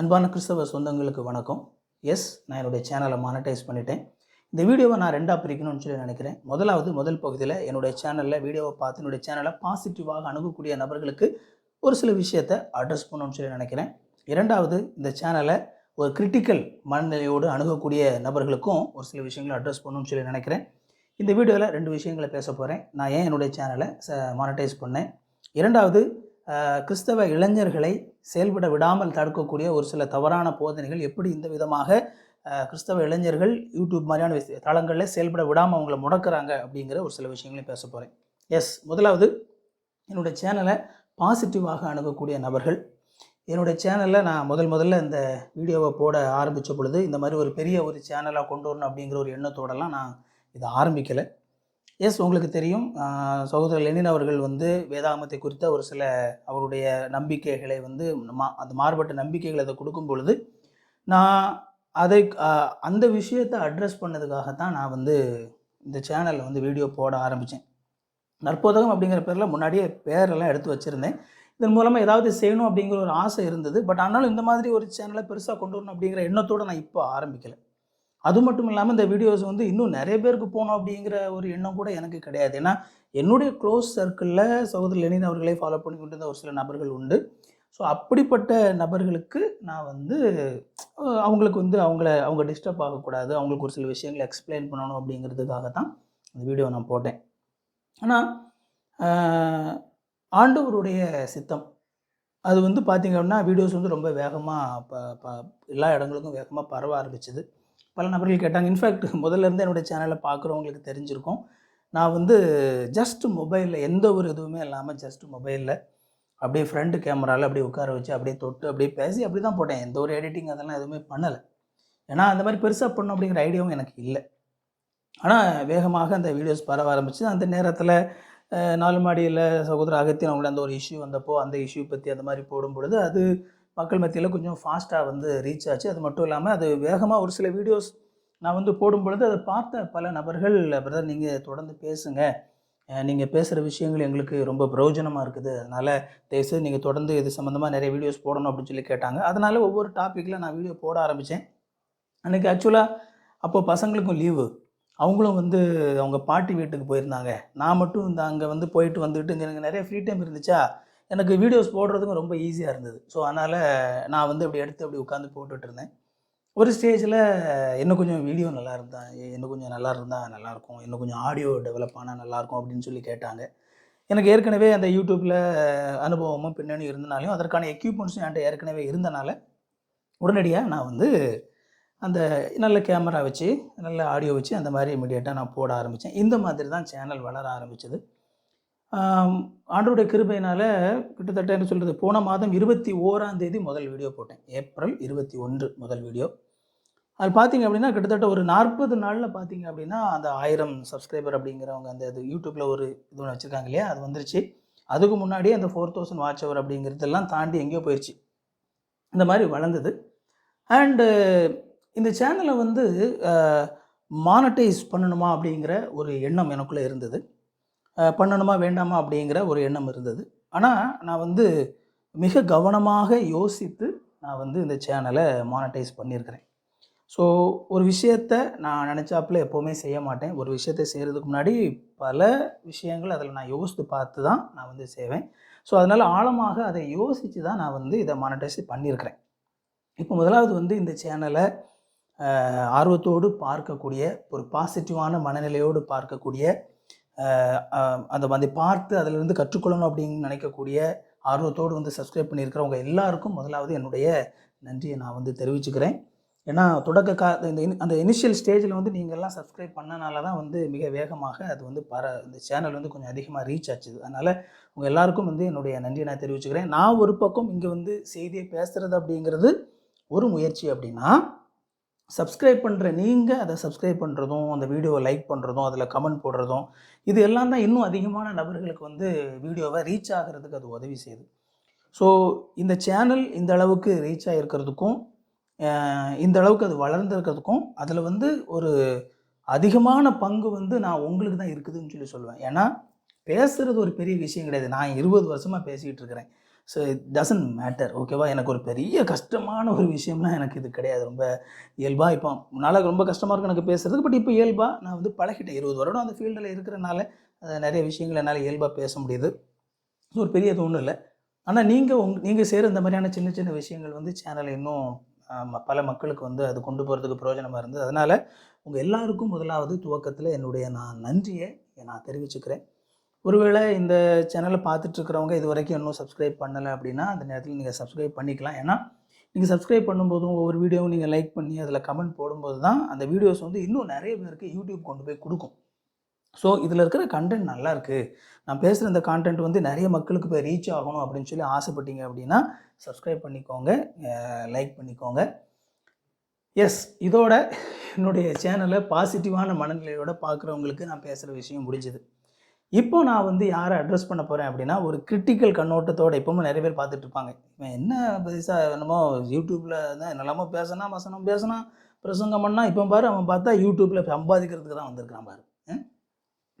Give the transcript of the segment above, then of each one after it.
அன்பான கிறிஸ்தவ சொந்தங்களுக்கு வணக்கம். எஸ் நான் என்னுடைய சேனலை மானிட்டைஸ் பண்ணிட்டேன். இந்த வீடியோவை நான் ரெண்டாக பிரிக்கணும்னு சொல்லி நினைக்கிறேன். முதலாவது முதல் பகுதியில் என்னுடைய சேனலில் வீடியோவை பார்த்து என்னுடைய சேனலை பாசிட்டிவாக அணுகக்கூடிய நபர்களுக்கு ஒரு சில விஷயத்தை அட்ரஸ் பண்ணணும்னு சொல்லி நினைக்கிறேன். இரண்டாவது இந்த சேனலை ஒரு கிரிட்டிக்கல் மனநிலையோடு அணுகக்கூடிய நபர்களுக்கும் ஒரு சில விஷயங்களை அட்ரஸ் பண்ணணும்னு சொல்லி நினைக்கிறேன். இந்த வீடியோவில் ரெண்டு விஷயங்களை பேச போகிறேன் நான் ஏன் என்னுடைய சேனலை மானிட்டைஸ் பண்ணேன்? இரண்டாவது கிறிஸ்தவ இளைஞர்களை செயல்பட விடாமல் தடுக்கக்கூடிய ஒரு சில தவறான போதனைகள் எப்படி இந்த விதமாக கிறிஸ்தவ இளைஞர்கள் யூடியூப் மாதிரியான விஷய தளங்களில் செயல்பட விடாமல் அவங்கள முடக்கிறாங்க அப்படிங்கிற ஒரு சில விஷயங்களையும் பேச போகிறேன் எஸ் முதலாவது என்னுடைய சேனலை பாசிட்டிவாக அணுகக்கூடிய நபர்கள். என்னுடைய சேனலில் நான் முதல் முதல்ல இந்த வீடியோவை போட ஆரம்பித்த பொழுது இந்த மாதிரி ஒரு பெரிய ஒரு சேனலாக கொண்டு வரணும் அப்படிங்கிற ஒரு எண்ணத்தோடலாம் நான் இதை ஆரம்பிக்கலை. எஸ் உங்களுக்கு தெரியும். சகோதரர் லெனின் அவர்கள் வந்து வேதாகமத்தை குறித்த ஒரு சில அவருடைய நம்பிக்கைகளை வந்து மா அந்த மாறுபட்ட நம்பிக்கைகளை அதை கொடுக்கும் பொழுது நான் அதை அந்த விஷயத்தை அட்ரஸ் பண்ணதுக்காகத்தான் நான் வந்து இந்த சேனலில் வந்து வீடியோ போட ஆரம்பித்தேன் நற்போதகம் அப்படிங்கிற பேரில் முன்னாடியே பேரெல்லாம் எடுத்து வச்சுருந்தேன். இதன் மூலமாக ஏதாவது செய்யணும் அப்படிங்கிற ஒரு ஆசை இருந்தது. பட் ஆனாலும் இந்த மாதிரி ஒரு சேனலை பெருசாக கொண்டு வரணும் அப்படிங்கிற எண்ணத்தோடு நான் இப்போ ஆரம்பிக்கலை. அது மட்டும் இல்லாமல் இந்த வீடியோஸ் வந்து இன்னும் நிறைய பேருக்கு போகணும் அப்படிங்கிற ஒரு எண்ணம் கூட எனக்கு கிடையாது. ஏன்னா என்னுடைய க்ளோஸ் சர்க்கிளில் சகோதரி லெனின் அவர்களை ஃபாலோ பண்ணி கொண்டிருந்த ஒரு சில நபர்கள் உண்டு. ஸோ அப்படிப்பட்ட நபர்களுக்கு நான் வந்து அவங்களுக்கு வந்து அவங்கள அவங்க டிஸ்டர்ப் ஆகக்கூடாது. அவங்களுக்கு ஒரு சில விஷயங்களை எக்ஸ்பிளைன் பண்ணணும் அப்படிங்கிறதுக்காக தான் இந்த வீடியோ நான் போட்டேன். ஆனால் ஆண்டவருடைய சித்தம். அது வந்து பார்த்திங்க அப்படின்னா வீடியோஸ் வந்து ரொம்ப வேகமாக ப ப எல்லா இடங்களுக்கும் வேகமாக பரவ ஆரம்பிச்சது. பல நபர்கள் கேட்டாங்க. இன்ஃபேக்ட் முதல்ல இருந்து என்னுடைய சேனலை பார்க்குறவங்களுக்கு தெரிஞ்சிருக்கும். நான் வந்து ஜஸ்ட் மொபைலில் எந்த ஒரு இதுவுமே இல்லாமல் ஜஸ்ட் மொபைலில் அப்படியே ஃப்ரண்ட் கேமராவில் அப்படியே உட்கார வச்சு அப்படியே தொட்டு அப்படியே பேசி அப்படி தான் போட்டேன். எந்த ஒரு எடிட்டிங் அதெல்லாம் எதுவுமே பண்ணலை. ஏன்னா அந்த மாதிரி பெருசாக பண்ணும் அப்படிங்கிற ஐடியாவும் எனக்கு இல்லை. ஆனால் வேகமாக அந்த வீடியோஸ் பரவ ஆரம்பிச்சு அந்த நேரத்தில் நாலு மாடியில் சகோதர அகத்தியன் அவங்கள அந்த ஒரு இஷ்யூ வந்தப்போ அந்த இஷ்யூ பற்றி அந்த மாதிரி போடும் பொழுது அது மக்கள் மத்தியில் கொஞ்சம் ஃபாஸ்ட்டாக வந்து ரீச் ஆச்சு. அது மட்டும் இல்லாமல் அது வேகமாக ஒரு சில வீடியோஸ் நான் வந்து போடும் பொழுது அதை பார்த்த பல நபர்கள் பிரதர் நீங்கள் தொடர்ந்து பேசுங்க. நீங்கள் பேசுகிற விஷயங்கள் எங்களுக்கு ரொம்ப பிரயோஜனமாக இருக்குது. அதனால் தயவுசெய்து நீங்கள் தொடர்ந்து இது சம்மந்தமாக நிறைய வீடியோஸ் போடணும் அப்படின்னு சொல்லி கேட்டாங்க. அதனால் ஒவ்வொரு டாப்பிக்கில் நான் வீடியோ போட ஆரம்பித்தேன் அன்றைக்கி ஆக்சுவலாக அப்போ பசங்களுக்கும் லீவு அவங்களும் வந்து அவங்க பாட்டி வீட்டுக்கு போயிருந்தாங்க. நான் மட்டும் இந்த அங்கே வந்து போயிட்டு வந்துட்டு இங்கே எனக்கு நிறைய ஃப்ரீ டைம் இருந்துச்சா? எனக்கு வீடியோஸ் போடுறதுக்கும் ரொம்ப ஈஸியாக இருந்தது. ஸோ அதனால் நான் வந்து அப்படி எடுத்து அப்படி உட்காந்து போட்டுட்டு இருந்தேன். ஒரு ஸ்டேஜில் இன்னும் கொஞ்சம் வீடியோ நல்லா இருந்தா இன்னும் கொஞ்சம் நல்லா இருந்தால் நல்லாயிருக்கும் இன்னும் கொஞ்சம் ஆடியோ டெவலப் ஆனால் நல்லாயிருக்கும் அப்படின்னு சொல்லி கேட்டாங்க. எனக்கு ஏற்கனவே அந்த யூடியூப்பில் அனுபவமும் பின்னணி இருந்தனாலையும் அதற்கான எக்யூப்மெண்ட்ஸும் என்கிட்ட ஏற்கனவே இருந்தனால உடனடியாக நான் வந்து அந்த நல்ல கேமரா வச்சு நல்ல ஆடியோ வச்சு அந்த மாதிரி இமீடியட்டாக நான் போட ஆரம்பித்தேன் இந்த மாதிரி தான் சேனல் வளர ஆரம்பித்தது ஆண்டோடைய கிருபையினால் கிட்டத்தட்ட என்ன சொல்கிறது போன மாதம் இருபத்தி ஓராம் தேதி முதல் வீடியோ போட்டேன். ஏப்ரல் இருபத்தி ஒன்று முதல் வீடியோ அது பார்த்தீங்க அப்படின்னா கிட்டத்தட்ட ஒரு நாற்பது நாளில் பார்த்தீங்க அப்படின்னா அந்த ஆயிரம் சப்ஸ்கிரைபர் அப்படிங்கிறவங்க அந்த இது யூடியூப்பில் ஒரு இது ஒன்று வச்சுருக்காங்க இல்லையா? அது வந்துருச்சு. அதுக்கு முன்னாடியே அந்த ஃபோர் தௌசண்ட் வாட்ச் அவர் அப்படிங்கிறதெல்லாம் தாண்டி எங்கேயோ போயிடுச்சு இந்த மாதிரி வளர்ந்தது. அண்டு இந்த சேனலை வந்து மானடைஸ் பண்ணணுமா அப்படிங்கிற ஒரு எண்ணம் எனக்குள்ளே இருந்தது. பண்ணணுமா வேண்டாமா அப்படிங்கிற ஒரு எண்ணம் இருந்தது. ஆனால் நான் வந்து மிக கவனமாக யோசித்து நான் வந்து இந்த சேனலை மானடைஸ் பண்ணியிருக்கிறேன். ஸோ ஒரு விஷயத்த நான் நினச்சாப்புல எப்போவுமே செய்ய மாட்டேன். ஒரு விஷயத்தை செய்கிறதுக்கு முன்னாடி பல விஷயங்கள் அதில் நான் யோசித்து பார்த்து தான் நான் வந்து செய்வேன். ஸோ அதனால் ஆழமாக அதை யோசித்து தான் நான் வந்து இதை மானடைஸ் பண்ணியிருக்கிறேன். இப்போ முதலாவது வந்து இந்த சேனலை ஆர்வத்தோடு பார்க்கக்கூடிய ஒரு பாசிட்டிவான மனநிலையோடு பார்க்கக்கூடிய அந்த அதை பார்த்து அதிலிருந்து கற்றுக்கொள்ளணும் அப்படின்னு நினைக்கக்கூடிய ஆர்வத்தோடு வந்து சப்ஸ்கிரைப் பண்ணியிருக்கிறவங்க எல்லாருக்கும் முதலாவது என்னுடைய நன்றியை நான் வந்து தெரிவிச்சுக்கிறேன். ஏன்னா தொடக்க கா இந்த இனி- அந்த இனிஷியல் ஸ்டேஜில் வந்து நீங்கள்லாம் சப்ஸ்கிரைப் பண்ணனால தான் வந்து மிக வேகமாக அது வந்து பர இந்த சேனல் வந்து கொஞ்சம் அதிகமாக ரீச் ஆச்சுது அதனால் உங்கள் எல்லாருக்கும் வந்து என்னுடைய நன்றியை நான் தெரிவிச்சுக்கிறேன். நான் ஒரு பக்கம் இங்கே வந்து செய்தியை பேசுகிறது அப்படிங்கிறது ஒரு முயற்சி அப்படின்னா சப்ஸ்கிரைப் பண்ணுற நீங்கள் அதை சப்ஸ்கிரைப் பண்ணுறதும் அந்த வீடியோவை லைக் பண்ணுறதும் அதில் கமெண்ட் போடுறதும் இது எல்லாம் தான் இன்னும் அதிகமான நபர்களுக்கு வந்து வீடியோவை ரீச் ஆகிறதுக்கு அது உதவி செய்யுது. ஸோ இந்த சேனல் இந்த அளவுக்கு ரீச் ஆகிருக்கிறதுக்கும் இந்த அளவுக்கு அது வளர்ந்துருக்கிறதுக்கும் அதில் வந்து ஒரு அதிகமான பங்கு வந்து நான் உங்களுக்கு தான் இருக்குதுன்னு சொல்லி சொல்லுவேன். ஏன்னா பேசுகிறது ஒரு பெரிய விஷயம் கிடையாது. நான் இருபது வருஷமாக பேசிக்கிட்டு இருக்கிறேன். ஸோ இட் டசன்ட் மேட்டர் ஓகேவா எனக்கு ஒரு பெரிய கஷ்டமான ஒரு விஷயம்லாம் எனக்கு இது கிடையாது. ரொம்ப இயல்பாக இப்போ முன்னால் ரொம்ப கஷ்டமாக இருக்கும் எனக்கு பேசுகிறதுக்கு பட் இப்போ இயல்பாக நான் வந்து பழகிட்டேன். இருபது வருடம் அந்த ஃபீல்டில் இருக்கிறனால அதை நிறைய விஷயங்கள் என்னால் இயல்பாக பேச முடியுது. ஸோ ஒரு பெரிய ஒன்றும் இல்லை. ஆனால் நீங்கள் உங் நீங்கள் செய்கிற இந்த மாதிரியான சின்ன சின்ன விஷயங்கள் வந்து சேனல் இன்னும் பல மக்களுக்கு வந்து அது கொண்டு போகிறதுக்கு பிரயோஜனமாக இருந்தது. அதனால் உங்கள் எல்லாருக்கும் முதலாவது துவக்கத்தில் என்னுடைய நான் நன்றியை நான் தெரிவிச்சுக்கிறேன். ஒருவேளை இந்த சேனலை பார்த்துட்ருக்கிறவங்க இது வரைக்கும் இன்னும் சப்ஸ்கிரைப் பண்ணலை அப்படின்னா அந்த நேரத்தில் நீங்கள் சப்ஸ்கிரைப் பண்ணிக்கலாம். ஏன்னா நீங்கள் சப்ஸ்கிரைப் பண்ணும்போதும் ஒவ்வொரு வீடியோவும் நீங்கள் லைக் பண்ணி அதில் கமெண்ட் போடும்போது தான் அந்த வீடியோஸ் வந்து இன்னும் நிறைய பேருக்கு யூடியூப் கொண்டு போய் கொடுக்கும். ஸோ இதில் இருக்கிற கண்டென்ட் நல்லா இருக்குது நான் பேசுகிற இந்த கான்டென்ட் வந்து நிறைய மக்களுக்கு போய் ரீச் ஆகணும் அப்படின்னு சொல்லி ஆசைப்பட்டீங்க அப்படின்னா சப்ஸ்கிரைப் பண்ணிக்கோங்க. லைக் பண்ணிக்கோங்க. எஸ் இதோட என்னுடைய சேனலை பாசிட்டிவான மனநிலையோட பார்க்குறவங்களுக்கு நான் பேசுகிற விஷயம் முடிஞ்சது. இப்போ நான் வந்து யாரை அட்ரஸ் பண்ண போகிறேன் அப்படின்னா ஒரு கிரிட்டிக்கல் கண்ணோட்டத்தோட இப்பவும் நிறைய பேர் பார்த்துட்டு இருப்பாங்க. இவன் என்ன பெருசாக என்னமோ யூடியூப்பில் தான் என்னெல்லாமோ பேசினா வசனம் பேசினா பிரசங்கம் பண்ணால் இப்போ பாரு அவன் பார்த்தா யூடியூப்பில் சம்பாதிக்கிறதுக்கு தான் வந்திருக்கான் பாரு.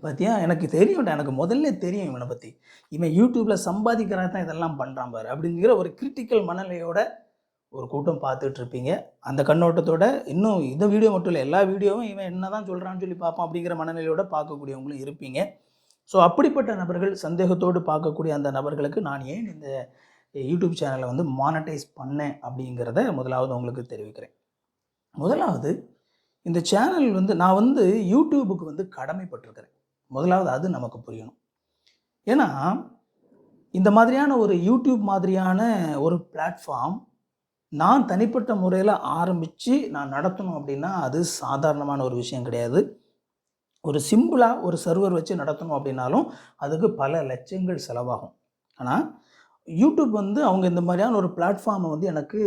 பார்த்தியா எனக்கு தெரியும் எனக்கு முதல்ல தெரியும் இவனை பற்றி இவன் யூடியூப்பில் சம்பாதிக்கிறா தான் இதெல்லாம் பண்ணுறான் பாரு அப்படிங்கிற ஒரு கிரிட்டிக்கல் மனநிலையோட ஒரு கூட்டம் பார்த்துட்டு இருப்பீங்க. அந்த கண்ணோட்டத்தோட இன்னும் இந்த வீடியோ மட்டும் இல்லை எல்லா வீடியோவும் இவன் என்ன தான் சொல்கிறான்னு சொல்லி பார்ப்பான் அப்படிங்கிற மனநிலையோட பார்க்கக்கூடியவங்களும் இருப்பீங்க. ஸோ அப்படிப்பட்ட நபர்கள் சந்தேகத்தோடு பார்க்கக்கூடிய அந்த நபர்களுக்கு நான் ஏன் இந்த யூடியூப் சேனலை வந்து மானடைஸ் பண்ணேன் அப்படிங்கிறத முதலாவது உங்களுக்கு தெரிவிக்கிறேன். முதலாவது இந்த சேனல் வந்து நான் வந்து யூடியூபுக்கு வந்து கடமைப்பட்டிருக்கிறேன். முதலாவது அது நமக்கு புரியணும். ஏன்னா இந்த மாதிரியான ஒரு யூடியூப் மாதிரியான ஒரு பிளாட்ஃபார்ம் நான் தனிப்பட்ட முறையில் ஆரம்பித்து நான் நடத்தணும் அப்படின்னா அது சாதாரணமான ஒரு விஷயம் கிடையாது. ஒரு சிம்பிளாக ஒரு சர்வர் வச்சு நடத்தணும் அப்படின்னாலும் அதுக்கு பல லட்சங்கள் செலவாகும். ஆனால் யூடியூப் வந்து அவங்க இந்த மாதிரியான ஒரு பிளாட்ஃபார்மை வந்து எனக்கு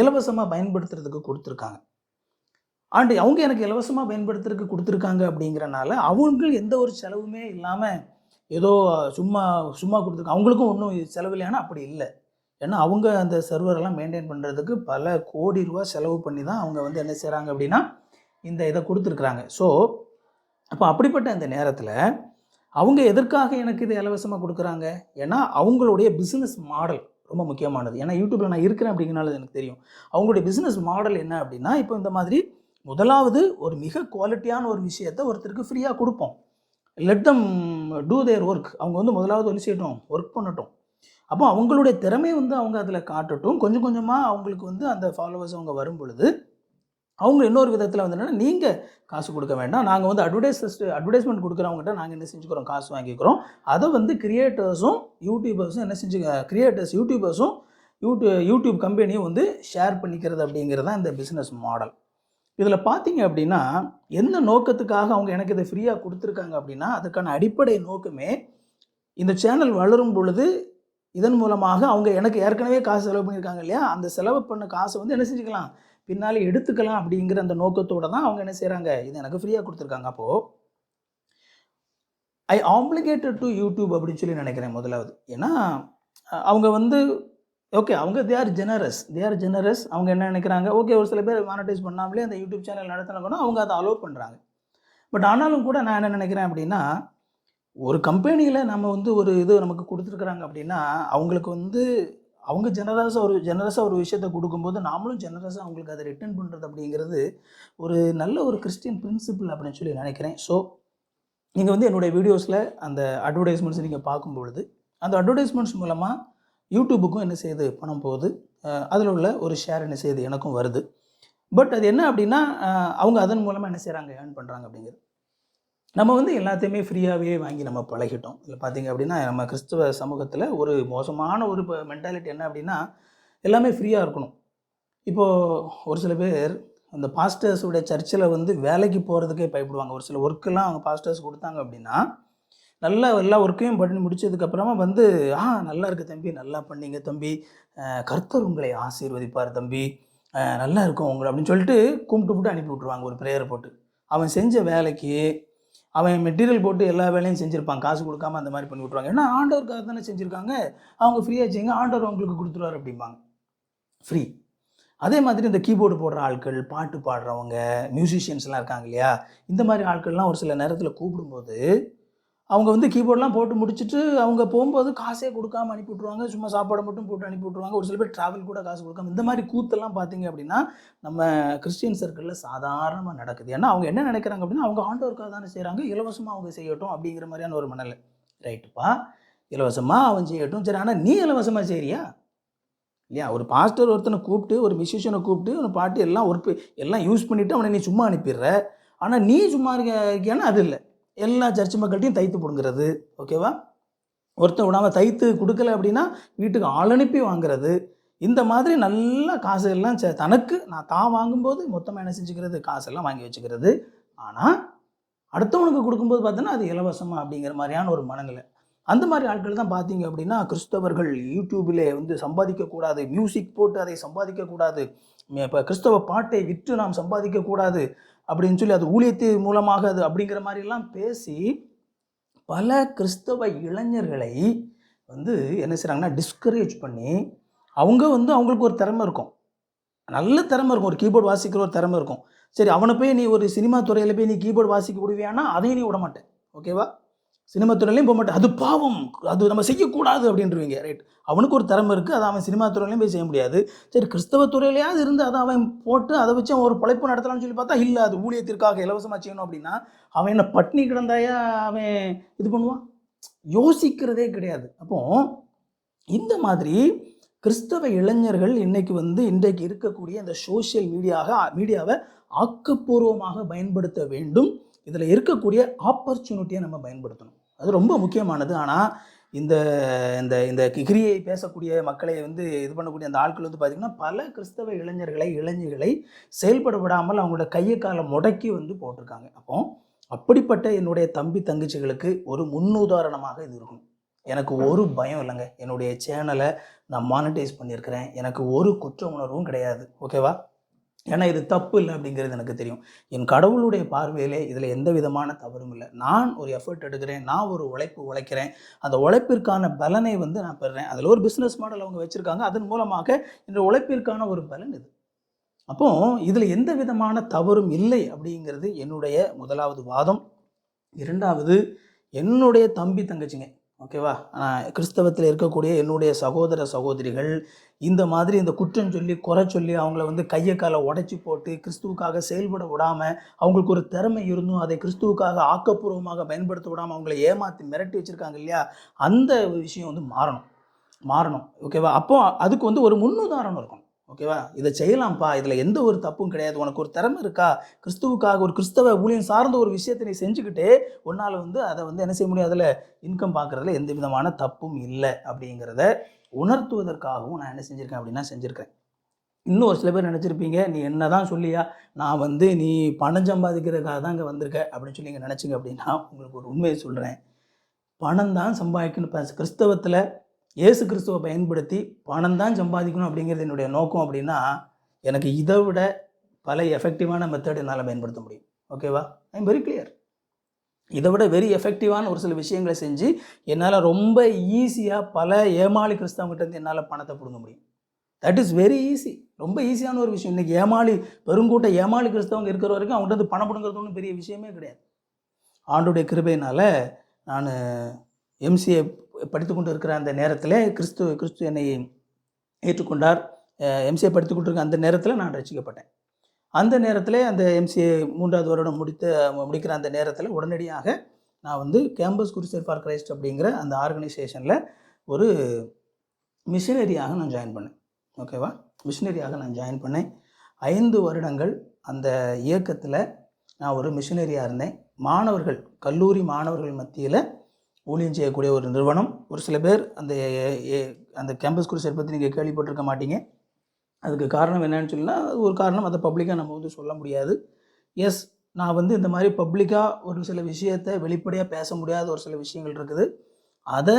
இலவசமாக பயன்படுத்துறதுக்கு கொடுத்துருக்காங்க. ஆண்டு அவங்க எனக்கு இலவசமாக பயன்படுத்துறதுக்கு கொடுத்துருக்காங்க அப்படிங்கிறனால அவங்க எந்த ஒரு செலவுமே இல்லாமல் ஏதோ சும்மா சும்மா கொடுத்துருக்காங்க அவங்களுக்கும் ஒன்றும் செலவு இல்லையானா அப்படி இல்லை. ஏன்னா அவங்க அந்த சர்வரெல்லாம் மெயின்டைன் பண்ணுறதுக்கு பல கோடி ரூபா செலவு பண்ணி தான் அவங்க வந்து என்ன செய்கிறாங்க அப்படின்னா இந்த இதை கொடுத்துருக்குறாங்க. ஸோ அப்போ அப்படிப்பட்ட இந்த நேரத்தில் அவங்க எதற்காக எனக்கு இது இலவசமாக கொடுக்குறாங்க? ஏன்னா அவங்களுடைய பிஸ்னஸ் மாடல் ரொம்ப முக்கியமானது. ஏன்னா யூடியூப்பில் நான் இருக்கிறேன் அப்படிங்கிறனால எனக்கு தெரியும். அவங்களுடைய பிஸ்னஸ் மாடல் என்ன அப்படின்னா இப்போ இந்த மாதிரி முதலாவது ஒரு மிக குவாலிட்டியான ஒரு விஷயத்தை ஒருத்தருக்கு ஃப்ரீயாக கொடுப்போம். Let them do their work அவங்க வந்து முதலாவது ஒன்று செய்யட்டும் ஒர்க் பண்ணட்டும். அப்போ அவங்களுடைய திறமை வந்து அவங்க அதில் காட்டட்டும். கொஞ்சம் கொஞ்சமாக அவங்களுக்கு வந்து அந்த ஃபாலோவர்ஸ் அவங்க வரும் பொழுது அவங்க இன்னொரு விதத்தில் வந்து என்னென்னா நீங்கள் காசு கொடுக்க வேண்டாம். நாங்கள் வந்து அட்வர்டைஸ் அட்வர்டைஸ்மெண்ட் கொடுக்குறவங்ககிட்ட நாங்கள் என்ன செஞ்சுக்கிறோம்? காசு வாங்கிக்கிறோம். அதை வந்து கிரியேட்டர்ஸும் யூடியூபர்ஸும் என்ன செஞ்சு கிரியேட்டர்ஸ் யூடியூபர்ஸும் யூடியூ யூடியூப் கம்பெனியும் வந்து ஷேர் பண்ணிக்கிறது அப்படிங்கிறது தான் இந்த பிஸ்னஸ் மாடல் இதில் பார்த்தீங்க அப்படின்னா எந்த நோக்கத்துக்காக அவங்க எனக்கு இதை ஃப்ரீயாக கொடுத்துருக்காங்க அப்படின்னா அதுக்கான அடிப்படை நோக்கமே இந்த சேனல் வளரும் பொழுது இதன் மூலமாக அவங்க எனக்கு ஏற்கனவே காசு செலவு பண்ணியிருக்காங்க இல்லையா? அந்த செலவு பண்ண காசை வந்து என்ன செஞ்சுக்கலாம்? பின்னாலே எடுத்துக்கலாம் அப்படிங்கிற அந்த நோக்கத்தோட தான் அவங்க என்ன செய்கிறாங்க இது எனக்கு ஃப்ரீயாக கொடுத்துருக்காங்க. அப்போது ஐ ஆப்ளிகேட்டட் டு யூடியூப் அப்படின்னு சொல்லி நினைக்கிறேன் முதலாவது. ஏன்னா அவங்க வந்து ஓகே அவங்க they are generous they are generous அவங்க என்ன நினைக்கிறாங்க? ஓகே ஒரு சில பேர் மானிட்டைஸ் பண்ணாமலே அந்த யூடியூப் சேனல் நடத்தினாங்கன்னா அவங்க அதை அலோவ் பண்ணுறாங்க பட் ஆனாலும் கூட நான் என்ன நினைக்கிறேன் அப்படின்னா ஒரு கம்பெனியில் நம்ம வந்து ஒரு இது நமக்கு கொடுத்துருக்குறாங்க அப்படின்னா அவங்களுக்கு வந்து அவங்க ஜெனரஸாக ஒரு ஜெனரஸாக ஒரு விஷயத்தை கொடுக்கும்போது நாமளும் ஜெனரஸாக அவங்களுக்கு அதை ரிட்டர்ன் பண்ணுறது அப்படிங்கிறது ஒரு நல்ல ஒரு கிறிஸ்டியன் பிரின்சிபிள் அப்படின்னு சொல்லி நினைக்கிறேன். ஸோ நீங்கள் வந்து என்னுடைய வீடியோஸில் அந்த அட்வர்டைஸ்மெண்ட்ஸ் நீங்கள் பார்க்கும் பொழுது அந்த அட்வர்டைஸ்மெண்ட்ஸ் மூலமாக யூடியூபுக்கும் என்ன செய்யுது பணம் போகுது அதில் உள்ள ஒரு ஷேர் என்ன செய்யுது எனக்கும் வருது. பட் அது என்ன அப்படின்னா அவங்க அதன் மூலமாக என்ன செய்கிறாங்க ஏர்ன் பண்ணுறாங்க அப்படிங்கிறது. நம்ம வந்து எல்லாத்தையுமே ஃப்ரீயாகவே வாங்கி நம்ம பழகிட்டோம். இல்லை பார்த்தீங்க அப்படின்னா நம்ம கிறிஸ்துவ சமூகத்தில் ஒரு மோசமான ஒரு மென்டாலிட்டி என்ன அப்படின்னா எல்லாமே ஃப்ரீயாக இருக்கணும். இப்போது ஒரு சில பேர் அந்த பாஸ்டர்ஸுடைய சர்ச்சில் வந்து வேலைக்கு போகிறதுக்கே பயப்படுவாங்க. ஒரு சில ஒர்க்கெல்லாம் அவங்க பாஸ்டர்ஸ் கொடுத்தாங்க அப்படின்னா நல்லா எல்லா ஒர்க்கையும் பண்ணி முடிச்சதுக்கப்புறமா வந்து ஆ நல்லா இருக்குது தம்பி நல்லா பண்ணீங்க தம்பி. கர்த்தர் உங்களை ஆசீர்வதிப்பார் தம்பி. நல்லா இருக்கும் உங்களை அப்படின்னு சொல்லிட்டு கும்பிட்டு விட்டு அனுப்பி விட்ருவாங்க ஒரு ப்ரேயர் போட்டு. அவன் செஞ்ச வேலைக்கு அவன் மெட்டீரியல் போட்டு எல்லா வேலையும் செஞ்சுருப்பான். காசு கொடுக்காம அந்த மாதிரி பண்ணி விட்ருவாங்க ஏன்னா ஆண்டவருக்காக தானே செஞ்சுருக்காங்க. அவங்க ஃப்ரீயாக செய்யுங்க. ஆண்டவர் அவங்களுக்கு கொடுத்துருவார் அப்படிம்பாங்க. ஃப்ரீ அதே மாதிரி இந்த கீபோர்டு போடுற ஆட்கள் பாட்டு பாடுறவங்க மியூசிஷியன்ஸ்லாம் இருக்காங்க இல்லையா? இந்த மாதிரி ஆட்கள்லாம் ஒரு சில நேரத்தில் கூப்பிடும்போது அவங்க வந்து கீபோர்ட்லாம் போட்டு முடிச்சுட்டு அவங்க போகும்போது காசே கொடுக்காம அனுப்பி விட்ருவாங்க சும்மா சாப்பாடை மட்டும் போட்டு அனுப்பி விட்ருவாங்க ஒரு சில பேர் ட்ராவல் கூட காசு கொடுக்காம. இந்த மாதிரி கூத்தெல்லாம் பார்த்தீங்க அப்படின்னா நம்ம கிறிஸ்டியன் சர்க்கிளில் சாதாரணமாக நடக்குது. ஏன்னா அவங்க என்ன நினைக்கிறாங்க அப்படின்னா அவங்க ஆண்டவருக்காக தானே செய்கிறாங்க இலவசமாக அவங்க செய்யட்டும் அப்படிங்கிற மாதிரியான ஒரு மனநிலை. ரைட்டுப்பா இலவசமாக அவன் செய்யட்டும். சரி ஆனால் நீ இலவசமாக செய்கிறியா இல்லையா? ஒரு பாஸ்டர் ஒருத்தனை கூப்பிட்டு ஒரு மியூசிஷியனை கூப்பிட்டு ஒரு பாட்டு எல்லாம் ஒரு எல்லாம் யூஸ் பண்ணிவிட்டு அவனை நீ சும்மா அனுப்பிடுற. ஆனால் நீ சும்மா இருக்க இருக்கியானா அது இல்லை. எல்லா சர்ச் மக்கள்கிட்டையும் தைத்து பிடுங்கிறது ஓகேவா ஒருத்தன் விடாமல் தைத்து கொடுக்கல அப்படின்னா வீட்டுக்கு ஆள் அனுப்பி வாங்குறது. இந்த மாதிரி நல்லா காசு எல்லாம் ச- தனக்கு நான் தான் வாங்கும்போது மொத்தமாக என்ன செஞ்சுக்கிறது? காசெல்லாம் வாங்கி வச்சுக்கிறது. ஆனால் அடுத்தவனுக்கு கொடுக்கும்போது பார்த்தோன்னா அது இலவசமாக அப்படிங்கிற மாதிரியான ஒரு மனநிலை. அந்த மாதிரி ஆட்கள் தான் பார்த்தீங்க அப்படின்னா கிறிஸ்தவர்கள் யூடியூபில் வந்து சம்பாதிக்கக்கூடாது மியூசிக் போட்டு அதை சம்பாதிக்கக்கூடாது. இப்போ கிறிஸ்தவ பாட்டை விற்று நாம் சம்பாதிக்கக்கூடாது. அப்படின்னு சொல்லி அது ஊழியத்து மூலமாக அது அப்படிங்கிற மாதிரிலாம் பேசி பல கிறிஸ்தவ இளைஞர்களை வந்து என்ன செய்கிறாங்கன்னா டிஸ்கரேஜ் பண்ணி அவங்க வந்து அவங்களுக்கு ஒரு திறமை இருக்கும். நல்ல திறமை இருக்கும். ஒரு கீபோர்டு வாசிக்கிற ஒரு திறமை இருக்கும். சரி அவனை போய் நீ ஒரு சினிமா துறையில் போய் நீ கீபோர்டு வாசிக்க விடுவியானா அதையும் நீ விட மாட்டேன் ஓகேவா சினிமா துறையிலையும் போக மாட்டேன். அது பாவம். அது நம்ம செய்யக்கூடாது அப்படின்றவங்க. ரைட் அவனுக்கு ஒரு திறமை இருக்குது அதை அவன் சினிமா துறையிலையும் போய் செய்ய முடியாது. சரி கிறிஸ்தவ துறையிலையாவது இருந்து அதை அவன் போட்டு அதை வச்சு அவன் ஒரு பழைப்பு நடத்தலாம்னு சொல்லி பார்த்தா இல்லை அது ஊழியத்திற்காக இலவசமாக செய்யணும் அப்படின்னா அவன் என்ன பட்னி கிடந்தாயா அவன் இது பண்ணுவான்? யோசிக்கிறதே கிடையாது. அப்போ இந்த மாதிரி கிறிஸ்தவ இளைஞர்கள் இன்றைக்கி வந்து இன்றைக்கு இருக்கக்கூடிய இந்த சோஷியல் மீடியாக மீடியாவை ஆக்கப்பூர்வமாக பயன்படுத்த வேண்டும். இதில் இருக்கக்கூடிய ஆப்பர்ச்சுனிட்டியை நம்ம பயன்படுத்தணும். அது ரொம்ப முக்கியமானது. ஆனால் இந்த இந்த இந்த கிரியை பேசக்கூடிய மக்களை வந்து இது பண்ணக்கூடிய அந்த ஆட்கள் வந்து பார்த்திங்கன்னா பல கிறிஸ்தவ இளைஞர்களை இளைஞர்களை செயல்பட விடாமல் அவங்களோட கையை காலை முடக்கி வந்து போட்டிருக்காங்க. அப்போ அப்படிப்பட்ட என்னுடைய தம்பி தங்கச்சிகளுக்கு ஒரு முன்னுதாரணமாக இது இருக்கும் எனக்கு ஒரு பயம் இல்லைங்க. என்னுடைய சேனலை நான் மானிட்டைஸ் பண்ணியிருக்கிறேன். எனக்கு ஒரு குற்ற உணர்வும் கிடையாது. ஓகேவா? ஏன்னா இது தப்பு இல்லை அப்படிங்கிறது எனக்கு தெரியும். என் கடவுளுடைய பார்வையிலே இதில் எந்த விதமான தவறும் இல்லை. நான் ஒரு எஃபர்ட் எடுக்கிறேன் நான் ஒரு உழைப்பு உழைக்கிறேன். அந்த உழைப்பிற்கான பலனை வந்து நான் பெறுறேன். அதில் ஒரு பிஸ்னஸ் மாடல் அவங்க வச்சுருக்காங்க. அதன் மூலமாக இந்த உழைப்பிற்கான ஒரு பலன் இது. அப்போ இதில் எந்த விதமான தவறும் இல்லை அப்படிங்கிறது என்னுடைய முதலாவது வாதம். இரண்டாவது என்னுடைய தம்பி தங்கச்சிங்க. ஓகேவா? கிறிஸ்தவத்தில் இருக்கக்கூடிய என்னுடைய சகோதர சகோதரிகள் இந்த மாதிரி இந்த குற்றம் சொல்லி குறை சொல்லி அவங்கள வந்து கையை காலை உடைச்சி போட்டு கிறிஸ்துவுக்காக செயல்பட விடாமல் அவங்களுக்கு ஒரு திறமை இருந்தும் அதை கிறிஸ்துவுக்காக ஆக்கப்பூர்வமாக பயன்படுத்த விடாமல் அவங்கள ஏமாற்றி மிரட்டி வச்சுருக்காங்க இல்லையா? அந்த விஷயம் வந்து மாறணும். மாறணும். ஓகேவா? அப்போ அதுக்கு வந்து ஒரு முன்னுதாரணம் இருக்கும் ஓகேவா? இதை செய்யலாம்ப்பா. இதில் எந்த ஒரு தப்பும் கிடையாது. உனக்கு ஒரு திறமை இருக்கா? கிறிஸ்துவுக்காக ஒரு கிறிஸ்தவ ஊழியம் சார்ந்த ஒரு விஷயத்தை நீ செஞ்சுக்கிட்டே உன்னால் வந்து அதை வந்து என்ன செய்ய முடியும்? அதில் இன்கம் பார்க்குறதுல எந்த விதமான தப்பும் இல்லை அப்படிங்கிறத உணர்த்துவதற்காகவும் நான் என்ன செஞ்சுருக்கேன் அப்படின்னா செஞ்சுருக்கேன் இன்னும் ஒரு சில பேர் நினச்சிருப்பீங்க நீ என்ன தான் சொல்லியா? நான் வந்து நீ பணம் சம்பாதிக்கிறதுக்காக தான் இங்கே வந்திருக்க. அப்படின்னு சொல்லி இங்கே நினச்சிங்க அப்படின்னா உங்களுக்கு ஒரு உண்மையை சொல்கிறேன் பணம் தான் சம்பாதிக்கணும் கிறிஸ்தவத்தில் இயேசு கிறிஸ்துவை பயன்படுத்தி பணம் தான் சம்பாதிக்கணும் அப்படிங்கிறது என்னுடைய நோக்கம் அப்படின்னா எனக்கு இதை விட பல எஃபெக்டிவான மெத்தட் என்னால் பயன்படுத்த முடியும். ஓகேவா ஐ எம் வெரி கிளியர் இதை விட வெரி எஃபெக்டிவான ஒரு சில விஷயங்களை செஞ்சு என்னால் ரொம்ப ஈஸியாக பல ஏமாளி கிறிஸ்தவங்கிட்டேருந்து என்னால் பணத்தை பிடுங்க முடியும். தட் இஸ் வெரி ஈஸி ரொம்ப ஈஸியான ஒரு விஷயம். இன்றைக்கி ஏமாளி பெருங்கூட்ட ஏமாளி கிறிஸ்தவங்க இருக்கிற வரைக்கும் அவங்கள்ட்ட இருந்து பணம் பிடுங்கிறது ஒன்றும் பெரிய விஷயமே கிடையாது. ஆண்டுடைய கிருபையினால் நான் எம்சிஏ படித்து கொண்டு இருக்கிற அந்த நேரத்தில் கிறிஸ்து கிறிஸ்து என்னை ஏற்றுக்கொண்டார். எம்சிஏ படித்து கொண்டிருக்க அந்த நேரத்தில் நான் ரசிக்கப்பட்டேன். அந்த நேரத்தில் அந்த எம்சிஏ மூன்றாவது வருடம் முடித்த முடிக்கிற அந்த நேரத்தில் உடனடியாக நான் வந்து கேம்பஸ் குருசேர் ஃபார் கிரைஸ்ட் அப்படிங்கிற அந்த ஆர்கனைசேஷனில் ஒரு மிஷினரியாக நான் ஜாயின் பண்ணேன். ஓகேவா மிஷினரியாக நான் ஜாயின் பண்ணேன். ஐந்து வருடங்கள் அந்த இயக்கத்தில் நான் ஒரு மிஷினரியாக இருந்தேன். மாணவர்கள் கல்லூரி மாணவர்கள் மத்தியில் ஊழியம் செய்யக்கூடிய ஒரு நிறுவனம். ஒரு சில பேர் அந்த அந்த கேம்பஸ் குருசேர் பற்றி நீங்கள் கேள்விப்பட்டிருக்க மாட்டீங்க. அதுக்கு காரணம் என்னன்னு சொன்னால் அது ஒரு காரணம் அதை பப்ளிக்காக நம்ம வந்து சொல்ல முடியாது. எஸ் நான் வந்து இந்த மாதிரி பப்ளிக்காக ஒரு சில விஷயத்தை வெளிப்படையாக பேச முடியாத ஒரு சில விஷயங்கள் இருக்குது. அதை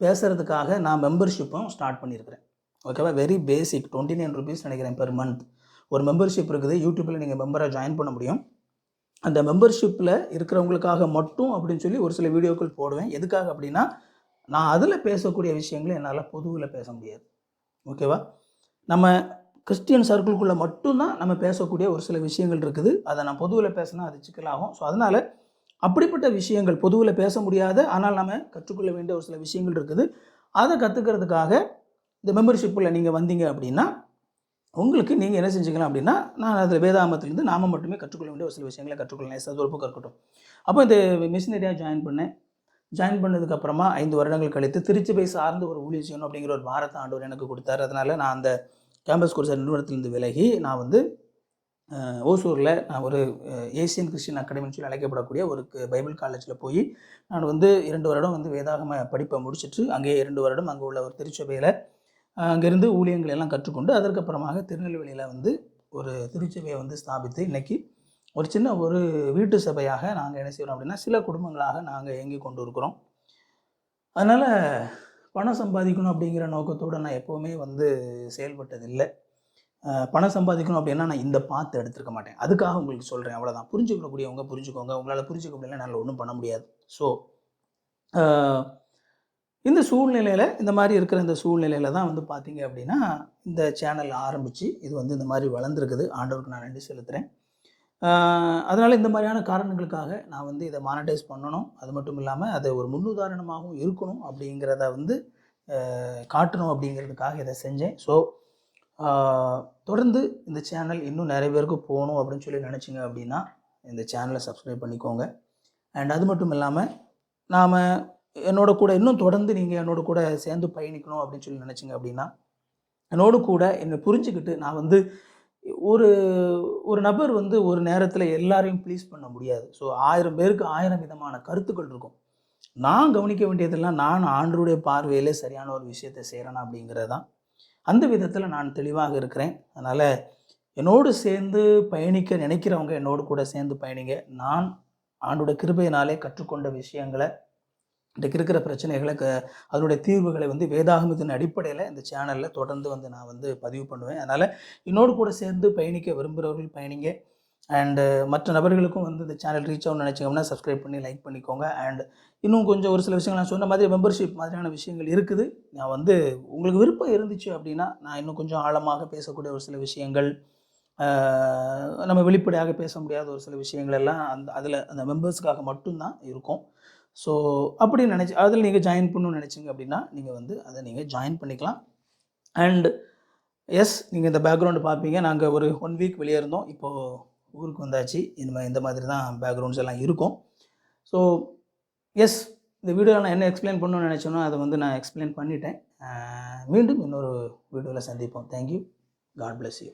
பேசுகிறதுக்காக நான் மெம்பர்ஷிப்பும் ஸ்டார்ட் பண்ணியிருக்கிறேன் ஓகேவா very basic twenty nine rupees நினைக்கிறேன் பெர் மந்த் ஒரு மெம்பர்ஷிப் இருக்குது யூடியூப்பில் நீங்கள் மெம்பராக ஜாயின் பண்ண முடியும். அந்த மெம்பர்ஷிப்பில் இருக்கிறவங்களுக்காக மட்டும் அப்படின்னு சொல்லி ஒரு சில வீடியோக்கள் போடுவேன். எதுக்காக அப்படின்னா நான் அதில் பேசக்கூடிய விஷயங்களை என்னால் பொதுவில் பேச முடியாது. ஓகேவா? நம்ம கிறிஸ்டியன் சர்க்கிள்குள்ளே மட்டும்தான் நம்ம பேசக்கூடிய ஒரு சில விஷயங்கள் இருக்குது. அதை நான் பொதுவில் பேசினா அது சிக்கலாகும் ஸோ அதனால் அப்படிப்பட்ட விஷயங்கள் பொதுவில் பேச முடியாத. ஆனால் நம்ம கற்றுக்கொள்ள வேண்டிய ஒரு சில விஷயங்கள் இருக்குது. அதை கற்றுக்கிறதுக்காக இந்த மெம்பர்ஷிப்பில் நீங்கள் வந்தீங்க அப்படின்னா உங்களுக்கு நீங்கள் என்ன செஞ்சுக்கலாம் அப்படின்னா நான் அதில் வேதாமத்துலேருந்து நாம மட்டுமே கற்றுக்கொள்ள வேண்டிய ஒரு சில விஷயங்களை கற்றுக்கொள்ளலாம். எஸ் அது ஒரு பக்கம் இருக்கட்டும். அப்போ இந்த மிஷினரியாக ஜாயின் பண்ணேன். ஜாயின் பண்ணதுக்கப்புறமா ஐந்து வருடங்கள் கழித்து திருச்சி போய் சார்ந்து ஒரு ஊழியர் செய்யணும் அப்படிங்கிற ஒரு வாரத்தை ஆண்டவர் எனக்கு கொடுத்தாரு. அதனால் நான் அந்த கேம்பஸ் கோர்ஸ் நிறுவனத்திலிருந்து விலகி நான் வந்து ஓசூரில் நான் ஒரு ஏசியன் கிறிஸ்டின் அகாடமின்னு சொல்லி அழைக்கப்படக்கூடிய ஒரு பைபிள் காலேஜில் போய் நான் வந்து இரண்டு வருடம் வந்து வேதாகம படிப்பை முடிச்சிட்டு அங்கேயே இரண்டு வருடம் அங்கே உள்ள ஒரு திருச்சபையில் அங்கேருந்து ஊழியங்கள் எல்லாம் கற்றுக்கொண்டு அதற்கப்புறமாக திருநெல்வேலியில் வந்து ஒரு திருச்சபையை வந்து ஸ்தாபித்து இன்றைக்கி ஒரு சின்ன ஒரு வீட்டு சபையாக நாங்கள் என்ன செய்கிறோம் அப்படின்னா சில குடும்பங்களாக நாங்கள் இயங்கி கொண்டு இருக்கிறோம் அதனால் பணம் சம்பாதிக்கணும் அப்படிங்கிற நோக்கத்தோடு நான் எப்போவுமே வந்து செயல்பட்டதில்லை. பணம் சம்பாதிக்கணும் அப்படின்னா நான் இந்த பாத்து எடுத்துருக்க மாட்டேன். அதுக்காக உங்களுக்கு சொல்கிறேன் அவ்வளோதான் புரிஞ்சுக்கக்கூடியவங்க புரிஞ்சுக்கோங்க. உங்களால் புரிஞ்சுக்க முடியல என்னால் ஒன்றும் பண்ண முடியாது. ஸோ இந்த சூழ்நிலையில் இந்த மாதிரி இருக்கிற இந்த சூழ்நிலையில் தான் வந்து பார்த்தீங்க அப்படின்னா இந்த சேனல் ஆரம்பித்து இது வந்து இந்த மாதிரி வளர்ந்துருக்குது. ஆண்டவருக்கு நான் நன்றி செலுத்துகிறேன் அதனால் இந்த மாதிரியான காரணங்களுக்காக நான் வந்து இதை மானிட்டைஸ் பண்ணணும். அது மட்டும் இல்லாமல் அதை ஒரு முன்னுதாரணமாகவும் இருக்கணும் அப்படிங்கிறத வந்து காட்டணும் அப்படிங்கிறதுக்காக இதை செஞ்சேன். ஸோ தொடர்ந்து இந்த சேனல் இன்னும் நிறைய பேருக்கு போகணும் அப்படின்னு சொல்லி நினச்சிங்க அப்படின்னா இந்த சேனலை சப்ஸ்கிரைப் பண்ணிக்கோங்க. அண்ட் அது மட்டும் இல்லாமல் நாம் என்னோட கூட இன்னும் தொடர்ந்து நீங்கள் என்னோட கூட சேர்ந்து பயணிக்கணும் அப்படின்னு சொல்லி நினச்சிங்க அப்படின்னா என்னோட கூட என்னை புரிஞ்சுக்கிட்டு நான் வந்து ஒரு ஒரு நபர் வந்து ஒரு நேரத்தில் எல்லாரையும் ப்ளீஸ் பண்ண முடியாது. ஸோ ஆயிரம் பேருக்கு ஆயிரம் விதமான கருத்துக்கள் இருக்கும். நான் கவனிக்க வேண்டியதெல்லாம் நான் ஆண்டருடைய பார்வையிலே சரியான ஒரு விஷயத்தை செய்கிறேன் அப்படிங்கிறது தான் அந்த விதத்தில் நான் தெளிவாக இருக்கிறேன். அதனால் என்னோடு சேர்ந்து பயணிக்க நினைக்கிறவங்க என்னோடு கூட சேர்ந்து பயணிங்க. நான் ஆண்டோட கிருபையினாலே கற்றுக்கொண்ட விஷயங்களை இன்றைக்கு இருக்கிற பிரச்சனைகளை அதனுடைய தீர்வுகளை வந்து வேதாகமத்தின் அடிப்படையில் இந்த சேனலில் தொடர்ந்து வந்து நான் வந்து பதிவு பண்ணுவேன். அதனால் என்னோடு கூட சேர்ந்து பயணிக்க விரும்புகிறவர்கள் பயணிங்க. அண்டு மற்ற நபர்களுக்கும் வந்து இந்த சேனல் ரீச் ஆகணும்னு நினச்சிங்கன்னா சப்ஸ்கிரைப் பண்ணி லைக் பண்ணிக்கோங்க. அண்ட் இன்னும் கொஞ்சம் ஒரு சில விஷயங்கள் நான் சொன்ன மாதிரி மெம்பர்ஷிப் மாதிரியான விஷயங்கள் இருக்குது. நான் வந்து உங்களுக்கு விருப்பம் இருந்துச்சு அப்படின்னா நான் இன்னும் கொஞ்சம் ஆழமாக பேசக்கூடிய ஒரு சில விஷயங்கள் நம்ம வெளிப்படையாக பேச முடியாத ஒரு சில விஷயங்கள் எல்லாம் அந்த அதில் அந்த மெம்பர்ஸ்க்காக மட்டும்தான் இருக்கும். ஸோ அப்படி நினச்சி அதில் நீங்கள் ஜாயின் பண்ணணும்னு நினச்சிங்க அப்படின்னா நீங்கள் வந்து அதை நீங்கள் ஜாயின் பண்ணிக்கலாம். அண்ட் எஸ் நீங்கள் இந்த பேக்ரவுண்டு பார்ப்பீங்க. நாங்கள் ஒரு ஒன் வீக் வெளியே இருந்தோம். இப்போது ஊருக்கு வந்தாச்சு. இனிமேல் இந்த மாதிரி தான் பேக்ரவுண்ட்ஸ் எல்லாம் இருக்கும். ஸோ எஸ் இந்த வீடியோவில் நான் என்ன எக்ஸ்பிளைன் பண்ணணும்னு நினச்சேனோ அதை வந்து நான் எக்ஸ்பிளைன் பண்ணிட்டேன். மீண்டும் இன்னொரு வீடியோவில் சந்திப்போம். Thank you God bless you